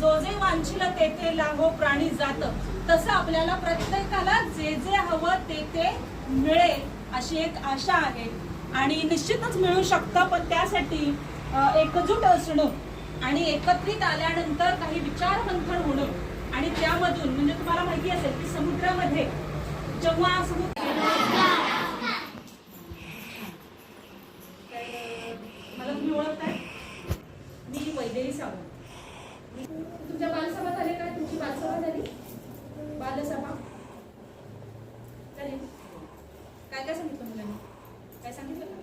जो जे वांछिल ते ते लाहो प्राणी जात. तसं आपल्याला प्रत्येकाला जे जे हवं ते ते मिळेल अशी एक आशा आहे. आणि निश्चितच मिळू शकतं पण त्यासाठी एकजूट असणं आणि एकत्रित आल्यानंतर काही विचार मंथन होणं. आणि त्यामधून म्हणजे तुम्हाला माहिती असेल की समुद्रामध्ये जेव्हा समुद्र मला तुम्ही ओळखताय मी वैदेही सावंत तुमच्या बालसभा झाले काय तुमची बालसभा झाली बालसभा झाली काय काय सांगितलं मुलांनी काय सांगितलं का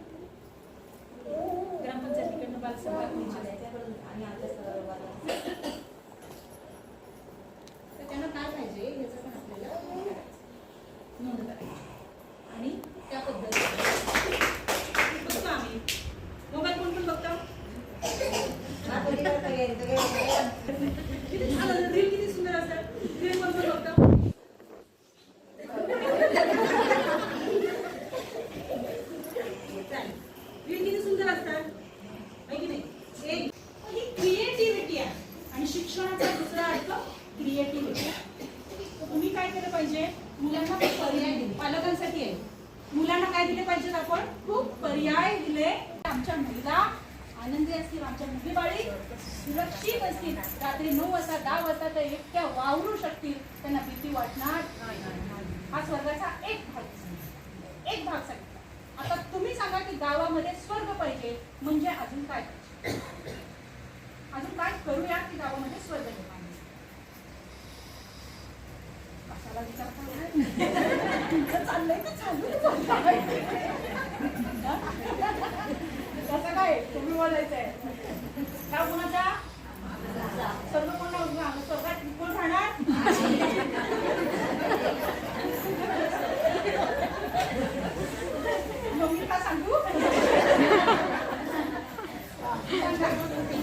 आणि आता घ्यायची आहे. तर त्यांना काय पाहिजे याचं पण आपल्याला नोंद करायची आणि त्या पद्धतीने बघतो आम्ही मोबाईल कोण पण बघतो किती छान असतात रील किती सुंदर असतात रील कोण पण बघतो चालेल. रील किती सुंदर असतात आहे की नाही एक ही क्रिएटिव्हिटी आहे आणि शिक्षणाचा दुसरा अर्थ क्रिएटिव्हिटी तर तुम्ही काय केलं पाहिजे मुलांना खूप पर्याय दिले पालकांसाठी आहे मुलांना काय दिले पाहिजेत आपण. खूप पर्याय दिले. आमच्या महिला आनंदी असतील आमच्या मुली बाळी सुरक्षित असतील. रात्री नऊ वाजता दहा वाजता त्या एकट्या वावरू शकतील. त्यांना भीती वाटणार हा स्वर्गाचा एक भाग. एक भाग सांगितला. आता तुम्ही सांगा की गावामध्ये स्वर्ग पाहिजे म्हणजे अजून काय पाहिजे? अजून काय करूया की गावामध्ये स्वर्ग निर्माण कशाला विचारता तुमचं चाललंय तर चालू कसं काय? तुम्ही बोलायचंय. का कुणाच्या सर्व कोण स्वर्गात कोण राहणार मग मी का सांगू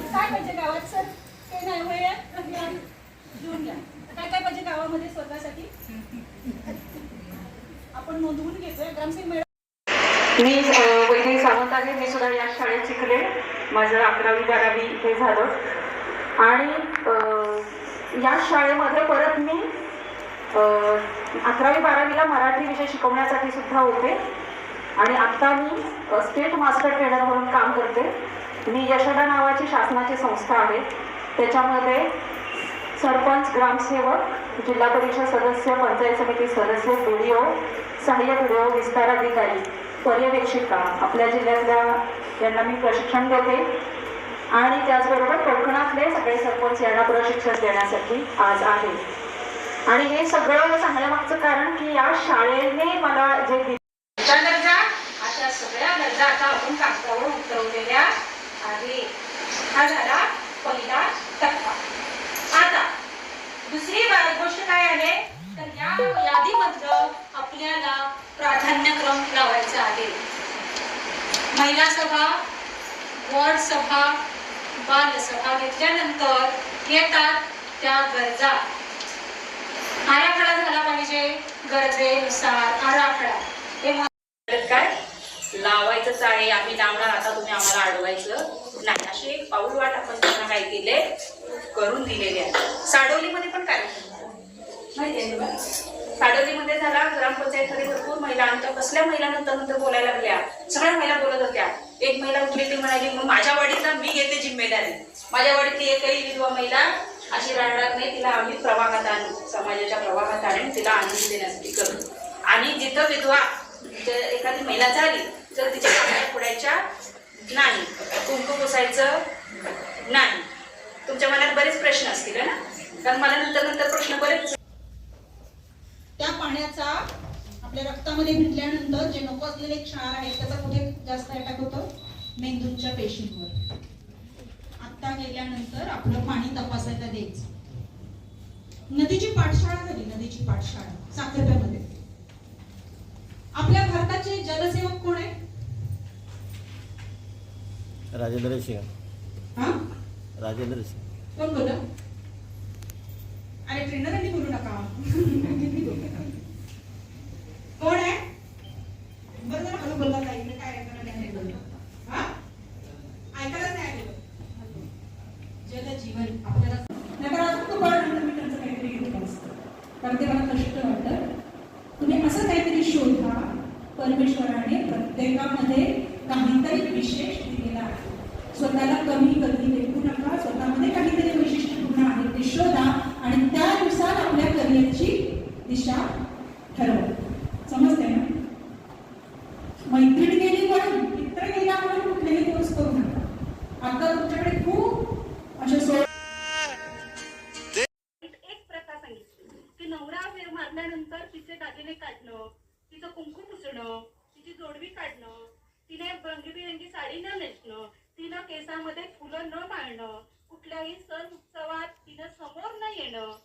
काय पाहिजे गावात सर ते नाही होय घेऊन घ्या काय काय पाहिजे गावामध्ये स्वतःसाठी आपण नोंदवून घेतोय ग्रामसिंग मॅडम मी अ, सावंत आहे मी सुद्धा या शाळेत शिकले. माझं अकरावी बारावी हे झालं. आणि या शाळेमध्ये परत मी अकरावी बारावीला मराठी विषय शिकवण्यासाठी सुद्धा होते. आणि आत्ता मी स्टेट मास्टर ट्रेनर म्हणून काम करते. मी यशोदा नावाची शासनाची संस्था आहे. त्याच्यामध्ये सरपंच ग्रामसेवक जिल्हा परिषद सदस्य पंचायत समिती सदस्य बीडीओ सहाय्यक ओ विस्तार अधिकारी. पर्यवेक्षिका आपल्या जिल्ह्यातल्या यांना मी प्रशिक्षण देते. आणि त्याचबरोबर कोकणातले सगळे सरपंच यांना प्रशिक्षण देण्यासाठी आज आहे. आणि हे सगळं सांगण्यामागचं कारण की या शाळेने मला जे गरजा अशा सगळ्या गरजा आता आपण कागदावर उतरवलेल्या आहे. हा झाला पहिला टप्पा. आता दुसरी गोष्ट काय आहे? तर आपल्याला प्राधान्यक्रम लावायचा आहे महिला सभा वॉर्ड सभा बाल सभा घेतल्यानंतर येतात त्या गरजा. आराखडा झाला पाहिजे गरजेनुसार आराखडा. हे काय? लावायचंच आहे आम्ही लावणार आता तुम्ही आम्हाला अडवायचं नाही. असे एक पाऊल वाट आपण त्यांना काय केले करून दिलेले आहे. साडोलीमध्ये पण कार्यक्रम माहिती आहे तुला साडोलीमध्ये झाला ग्रामपंचायतमध्ये भरपूर महिला आमच्या कसल्या महिला नंतर नंतर बोलायला लागल्या? सगळ्या महिला बोलत होत्या. एक महिला उठली ती म्हणाली मग माझ्या वाडीतला मी घेते जिम्मेदारी. माझ्या वाडीतली एकही विधवा महिला अशी राहणार नाही तिला आम्ही प्रवाहात आणू समाजाच्या प्रवाहात आणून तिला आनंद देण्यासाठी करू. आणि जिथं विधवा एखादी महिला झाली तर तिच्या पाया नाही कुंकू पुसायचं नाही. तुमच्या मनात बरेच प्रश्न असतील ना? कारण मला नंतर नंतर प्रश्न बरेच त्या पाण्याचा आपल्या रक्तामध्ये भिडल्यानंतर जे नको असलेले क्षार आहेत त्याचा कुठे जास्त अटॅक होतो? मेंदूंच्या पेशींवर. आता गेल्यानंतर आपलं पाणी तपासायला द्यायचं. नदीची पाठशाळा झाली नदीची पाठशाळा साखरप्यामध्ये. आपल्या भारताचे जलसेवक कोण आहे? राजेंद्र सिंह हा? राजेंद्र सिंह कोण बोल अरे बोलू नका कोण आहे? बरं जरा बोलला काय ऐकायलाच नाही आलेलं जल जीवन आपल्याला नगराध्यक्ष ते मला कष्ट वाटतं. तुम्ही असं काहीतरी शोधा. परमेश्वराने प्रत्येकामध्ये काहीतरी विशेष दिलेला आहे. स्वतःला कमी कधी लेखू नका. स्वतःमध्ये काहीतरी वैशिष्ट्यपूर्ण आहे. ते शोधा आणि त्या दिशा ठरव. समजते ना? मैत्रीण गेली म्हणून मित्र गेला म्हणून कुठलेही कोर्स करू नका आता तुमच्याकडे खूप असे सोय एक प्रथा सांगितली. की नवरा फेर मारल्यानंतर तिचे दागिने काढणं तिचं कुंकू पुसणं तिची जोडवी काढणं तिने रंगीबिरंगी साडी न नेसणं तिनं केसामध्ये फुलं न माळणं कुठल्याही सण उत्सवात तिनं समोर न येणं.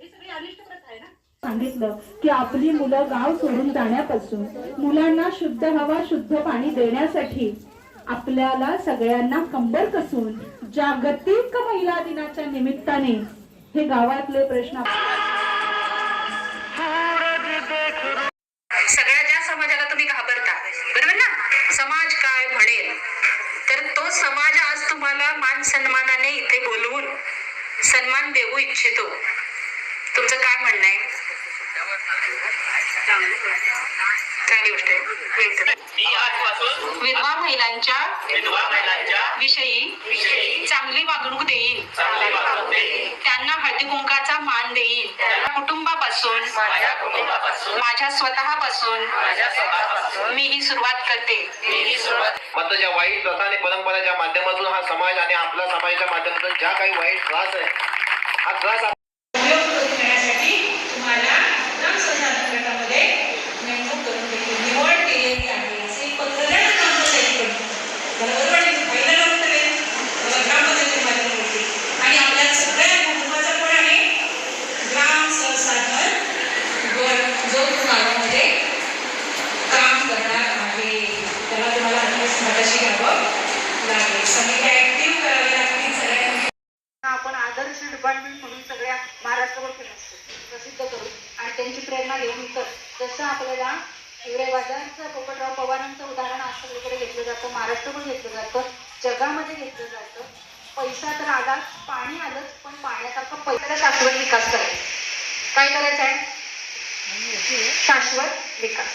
हे सगळी अनिष्ट प्रथा आहे ना? सांगितलं की आपली मुलं गाव सोडून जाण्यापासून मुलांना शुद्ध हवा शुद्ध पाणी देण्यासाठी आपल्याला सगळ्यांना कंबर कसून जागतिक महिला दिनाच्या निमित्ताने हे गावातले प्रश्न सगळ्या ज्या समाजाला तुम्ही घाबरता बरोबर ना? समाज काय म्हणेल? तर तो समाज आज तुम्हाला मान सन्मानाने इथे बोलवून सन्मान देऊ इच्छितो. तुमचं काय म्हणणं आहे? चांगली गोष्ट आहे. वेगळं. मी आजपासून विधवा महिलांच्या विधवा महिलांच्या विषयी चांगली वागणूक देईन. चांगली वागणूक देईन. त्यांना हळदी कुंकाचा मान देईन. कुटुंबापासून माझ्या कुटुंबापासून माझ्या स्वतःपासून माझ्या स्वतःपासून मी ही सुरुवात करते. मी ही सुरुवात मात्र ज्या वाईट प्रथा आणि परंपराच्या माध्यमातून हा समाज आणि आपला समाजाच्या माध्यमातून ज्या काही वाईट त्रास आहे हा त्रास उपयोग करून घेण्यासाठी तुम्हाला ग्राम संसाधन गटामध्ये नेमणूक करून देखील निवड केलेली आहे असे पत्रकार ग्रामपंचायत बरोबर आणि पहिलं नव्हतं ते ग्रामपंचायतीच्या माध्यमातून आणि आपल्या सगळ्यात महत्वाचं पण आहे ग्राम संसाधन गट जो गावामध्ये काम करणार आहे त्याला तुम्हाला आधीच मगाशी घ्यावं लागेल समित्या ऍक्टिव्ह करावी लागतील सगळ्यांनी आपण आदर्श डिपार्टमेंट म्हणून सगळ्या महाराष्ट्रभर फेमस प्रसिद्ध करू आणि त्यांची प्रेरणा घेऊन तर जसं आपल्याला हिवरे बाजारचं पोपटराव पवारांचं उदाहरण आज सगळीकडे घेतलं जातं महाराष्ट्रभर घेतलं जातं जगामध्ये घेतलं जातं. पैसा तर आलाच पाणी आलंच पण पाण्यासारखं पैशाचा शाश्वत विकास करायचा. काय करायचं आहे? शाश्वत विकास.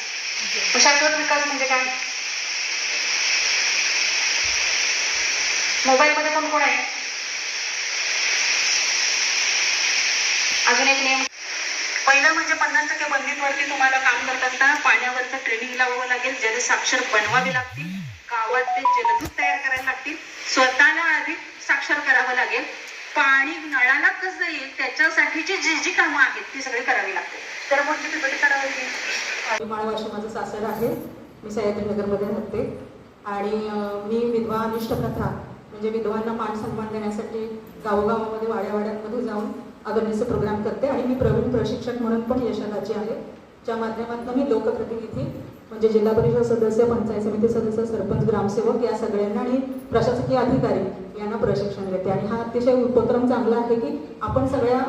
शाश्वत विकास म्हणजे काय? मोबाईलमध्ये कोण कोण आहे? अजून एक नियम पहिलं म्हणजे पन्नास टक्के बंदीतवरती तुम्हाला काम करत असताना पाण्यावरचं ट्रेनिंग लावावं लागेल जलसाक्षर बनवावी लागतील गावात ते जलदूत तयार करायला लागतील स्वतःला आधी साक्षर करावं लागेल पाणी नळाला कसं येईल त्याच्यासाठीची जी जी कामं आहेत ती सगळी करावी लागतील तर मग ती पिपटी करावी? लागेल वर्ष माझं सासर आहे. मी सह्याद्रीनगरमध्ये राहते. आणि मी विधवा अनिष्ट प्रथा म्हणजे विधवांना मान सन्मान देण्यासाठी गावोगावामध्ये वाड्यावाड्यांमध्ये जाऊन अवेअरनेसचे प्रोग्राम करते आणि मी प्रवीण प्रशिक्षक म्हणून पण यशदाची आहे. ज्या माध्यमातून मी लोकप्रतिनिधी म्हणजे जिल्हा परिषद सदस्य पंचायत समिती सदस्य सरपंच ग्रामसेवक या सगळ्यांना आणि प्रशासकीय अधिकारी यांना प्रशिक्षण देते. आणि हा अतिशय उपक्रम चांगला आहे की आपण सगळ्या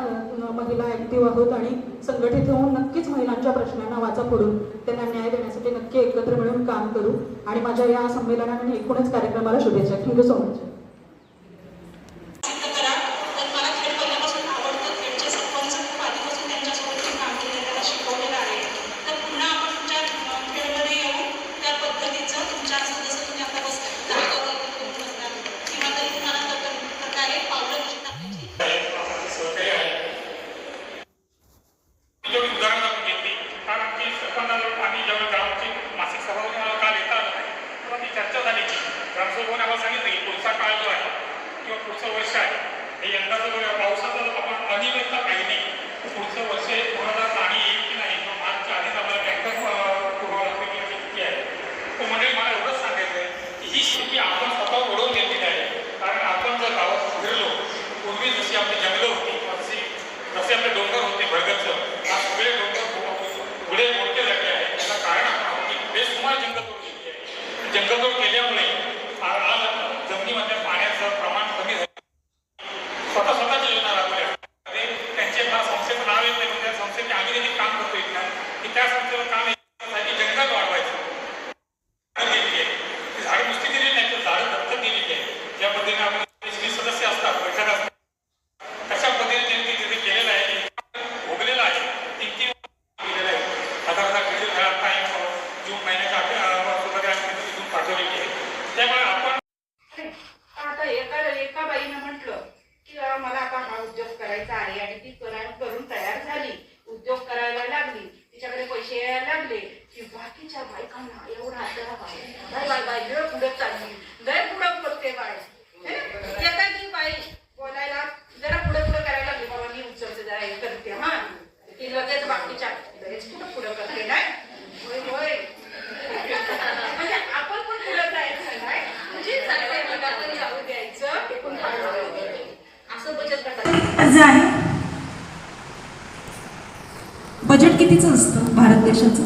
महिला ऍक्टिव्ह आहोत आणि संघटित होऊन नक्कीच महिलांच्या प्रश्नांना वाचा फोडून त्यांना न्याय देण्यासाठी नक्की एकत्र मिळून काम करू. आणि माझ्या या संमेलनाने एकूणच कार्यक्रमाला शुभेच्छा. थँक्यू सो मच बजेट असतं भारत देशाचं.